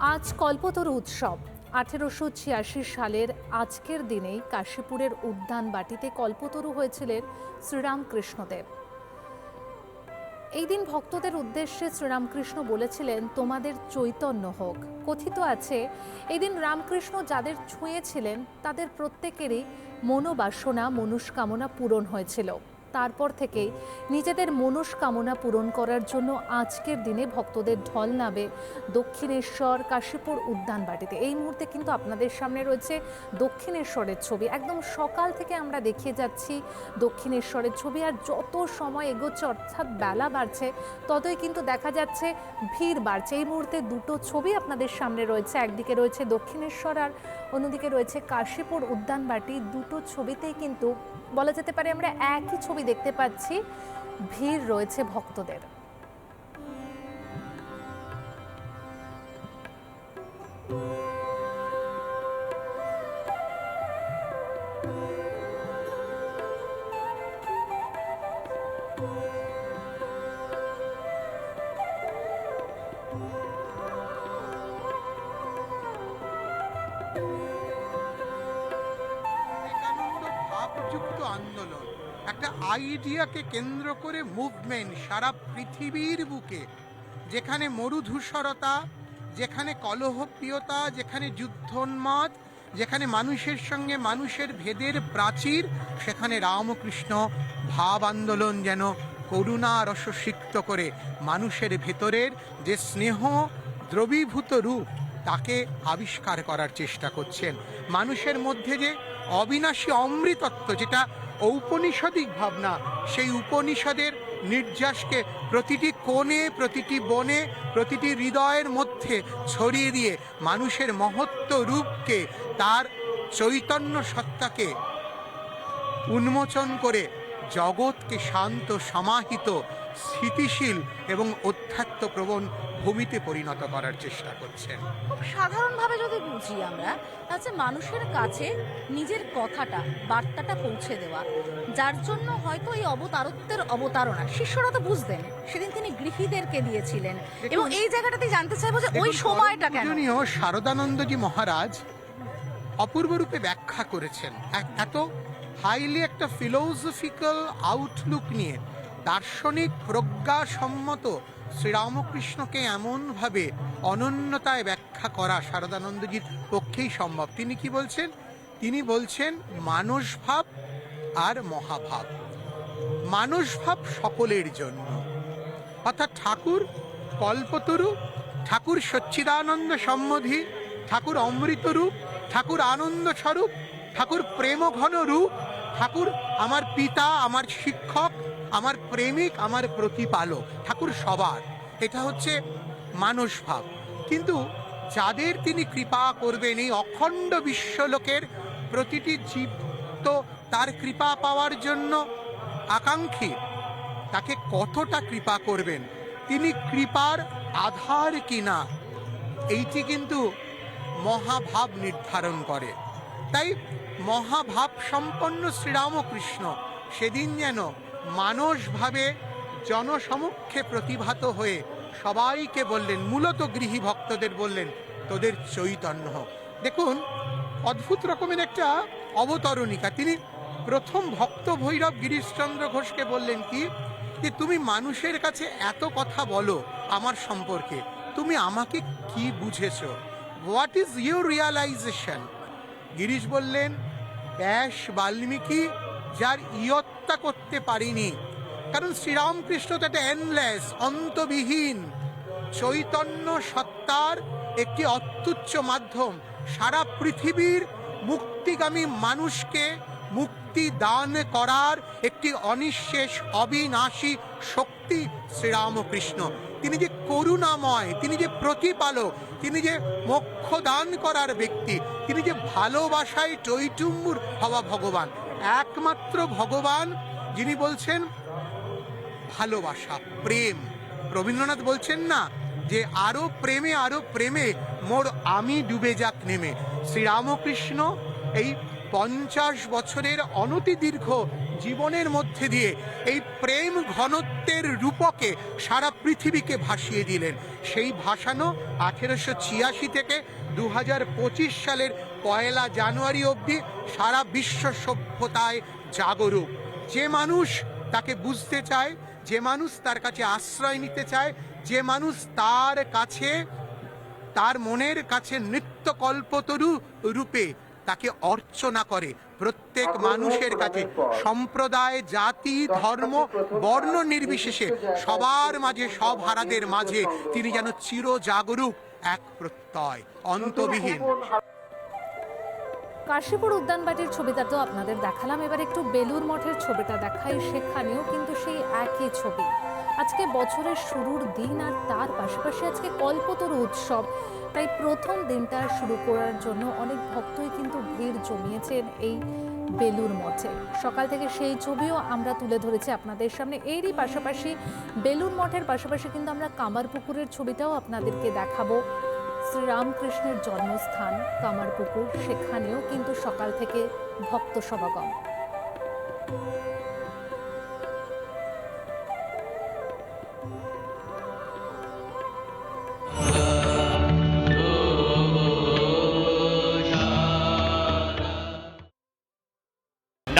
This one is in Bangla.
আজ কল্পতরু উৎসব। আঠেরোশো ছিয়াশি সালের আজকের দিনেই কাশীপুরের উদ্যান বাটিতে কল্পতরু হয়েছিলেন শ্রীরামকৃষ্ণদেব। এই দিন ভক্তদের উদ্দেশ্যে শ্রীরামকৃষ্ণ বলেছিলেন, তোমাদের চৈতন্য হোক। কথিত আছে এই দিন রামকৃষ্ণ যাদের ছুঁয়েছিলেন, তাদের প্রত্যেকেরই মনোবাসনা, মনস্কামনা পূরণ হয়েছিল। তারপর থেকেই নিজেদের মনস্কামনা পূরণ করার জন্য আজকের দিনে ভক্তদের ঢল নাবে দক্ষিণেশ্বর কাশীপুর উদ্যান বাটিতে। এই মুহূর্তে কিন্তু আপনাদের সামনে রয়েছে দক্ষিণেশ্বরের ছবি। একদম সকাল থেকে আমরা দেখিয়ে যাচ্ছি দক্ষিণেশ্বরের ছবি আর যত সময় এগোচ্ছে, অর্থাৎ বেলা বাড়ছে, ততই কিন্তু দেখা যাচ্ছে ভিড় বাড়ছে। এই মুহূর্তে দুটো ছবি আপনাদের সামনে রয়েছে। একদিকে রয়েছে দক্ষিণেশ্বর আর অন্যদিকে রয়েছে কাশীপুর উদ্যানবাটি দুটো ছবিতেই কিন্তু বলা যেতে পারে আমরা একই ছবি দেখতে পাচ্ছি। ভিড় রয়েছে ভক্তদের। আন্দোলন। একটা আইডিয়াকে কেন্দ্র করে মুভমেন্ট সারা পৃথিবীর বুকে। যেখানে মরুধূসরতা, যেখানে কলহপ্রিয়তা, যেখানে যুদ্ধোন্মাদ, যেখানে মানুষের সঙ্গে মানুষের ভেদের প্রাচীর, সেখানে রামকৃষ্ণ ভাব আন্দোলন যেন করুণা রসসিক্ত করে মানুষের ভেতরের যে স্নেহ দ্রবীভূত রূপ, তাকে আবিষ্কার করার চেষ্টা করছেন। মানুষের মধ্যে যে অবিনাশী অমৃতত্ব, যেটা ঔপনিষদিক ভাবনা। সেই উপনিষদের নির্যাসকে প্রতিটি কোণে, প্রতিটি বনে, প্রতিটি হৃদয়ের মধ্যে ছড়িয়ে দিয়ে মানুষের মহত্ব রূপকে, তার চৈতন্য সত্তাকে উন্মোচন করে জগৎকে শান্ত সমাহিত স্থিতিশীল এবং অধ্যাত্মপ্রবণ ভূমিতে পরিণত করার চেষ্টা করছেন। সাধারণভাবে যদি বুঝি আমরা হচ্ছে মানুষের কাছে নিজের কথাটা বার্তাটা পৌঁছে দেওয়া যার জন্য হয়তো এই অবতারত্বের অবতারণা শিষ্যরা তো বুঝতেন সেদিন তিনি গৃহীদেরকে দিয়েছিলেন। এবং এই জায়গাটাতে জানতে চাইব যে ওই সময়টা কেন? শারদানন্দজি মহারাজ অপূর্ব রূপে ব্যাখ্যা করেছেন। এত হাইলি একটা ফিলোসফিক্যাল আউটলুক নিয়ে, দার্শনিক প্রজ্ঞাসম্মত শ্রীরামকৃষ্ণকে এমনভাবে অনন্যতায় ব্যাখ্যা করা শারদানন্দজির পক্ষেই সম্ভব। তিনি কি বলছেন? তিনি বলছেন মানস ভাব আর মহাভাব। মানস ভাব সকলের জন্য। অর্থাৎ ঠাকুর কল্পতরু, ঠাকুর সচ্চিদানন্দ সম্মধি, ঠাকুর অমৃতরূপ, ঠাকুর আনন্দ স্বরূপ ঠাকুর প্রেম ঘন রূপ ঠাকুর আমার পিতা, আমার শিক্ষক, আমার প্রেমিক, আমার প্রতিপালক। ঠাকুর সবার। এটা হচ্ছে মানস ভাব। কিন্তু যাদের তিনি কৃপা করবেন এই অখণ্ড বিশ্বলোকের প্রতিটি জীব তো তার কৃপা পাওয়ার জন্য আকাঙ্ক্ষী। তাকে কতটা কৃপা করবেন? তিনি কৃপার আধার কিনা? এইটি কিন্তু মহাভাব নির্ধারণ করে। তাই মহাভাব সম্পন্ন শ্রীরামকৃষ্ণ সেদিন যেন মানসভাবে জনসমক্ষে প্রতিভাত হয়ে সবাইকে বললেন, মূলত গৃহী ভক্তদের বললেন, তোদের চৈতন্য হোক। দেখুন, অদ্ভুত রকমের একটা অবতরণিকা। তিনি প্রথম ভক্ত ভৈরব গিরিশচন্দ্র ঘোষকে বললেন কি, যে তুমি মানুষের কাছে এত কথা বলো আমার সম্পর্কে, তুমি আমাকে কি বুঝেছ? What is your realisation Girish বললেন ব্যাস বাল্মীকি যার ইয়ত্তা করতে পারিনি। কারণ শ্রীরামকৃষ্ণ তো একটা এনলেস অন্তবিহীন, চৈতন্য সত্তার একটি অত্যুচ্চ মাধ্যম। সারা পৃথিবীর মুক্তিগামী মানুষকে মুক্তি দান করার একটি অনিঃশেষ, অবিনাশী শক্তি শ্রীরামকৃষ্ণ। তিনি যে করুণাময়, তিনি যে প্রতিপালক, তিনি যে মোক্ষ দান করার ব্যক্তি, তিনি যে ভালোবাসায় টৈটুম্বুর হওয়া ভগবান, একমাত্র ভগবান যিনি বলছেন ভালোবাসা, প্রেম। রবীন্দ্রনাথ বলছেন না যে আরও প্রেমে আরও প্রেমে মোর আমি ডুবে যাক নেমে। শ্রীরামকৃষ্ণ এই পঞ্চাশ বছরের অনতি দীর্ঘ জীবনের মধ্যে দিয়ে এই প্রেম ঘনত্বের রূপকে সারা পৃথিবীকে ভাসিয়ে দিলেন। সেই ভাসানো আঠেরোশো ছিয়াশি থেকে দু সালের পয়লা জানুয়ারি অবধি সারা বিশ্ব সভ্যতায় জাগরুক। যে মানুষ তাকে বুঝতে চায়, যে মানুষ তার কাছে আশ্রয় নিতে চায়, যে মানুষ তার কাছে, তার মনের কাছে নৃত্য কল্পতরু রূপে তাকে অর্চনা করে। প্রত্যেক মানুষের কাছে সম্প্রদায় জাতি ধর্ম বর্ণ নির্বিশেষে সবার মাঝে সব হারাদের মাঝে তিনি যেন চির জাগরুক এক প্রত্যয় অন্তবিহীন কাশীপুর উদ্যানবাটির ছবিটা তো আপনাদের দেখালাম। এবার একটু বেলুর মঠের ছবিটা দেখাই। সেখানেও কিন্তু সেই একই ছবি। আজকে বছরের শুরুর দিন আর তার পাশাপাশি আজকে কল্পতরু উৎসব। তাই প্রথম দিনটা শুরু করার জন্য অনেক ভক্তই কিন্তু ভিড় জমিয়েছেন এই বেলুর মঠে। সকাল থেকে সেই ছবিও আমরা তুলে ধরেছি আপনাদের সামনে। এরই পাশাপাশি বেলুর মঠের পাশাপাশি কিন্তু আমরা কামারপুকুরের ছবিটাও আপনাদেরকে দেখাবো। শ্রীরামকৃষ্ণের জন্মস্থান কামারপুকুর। সেখানেও কিন্তু সকাল থেকে ভক্ত সমাগম।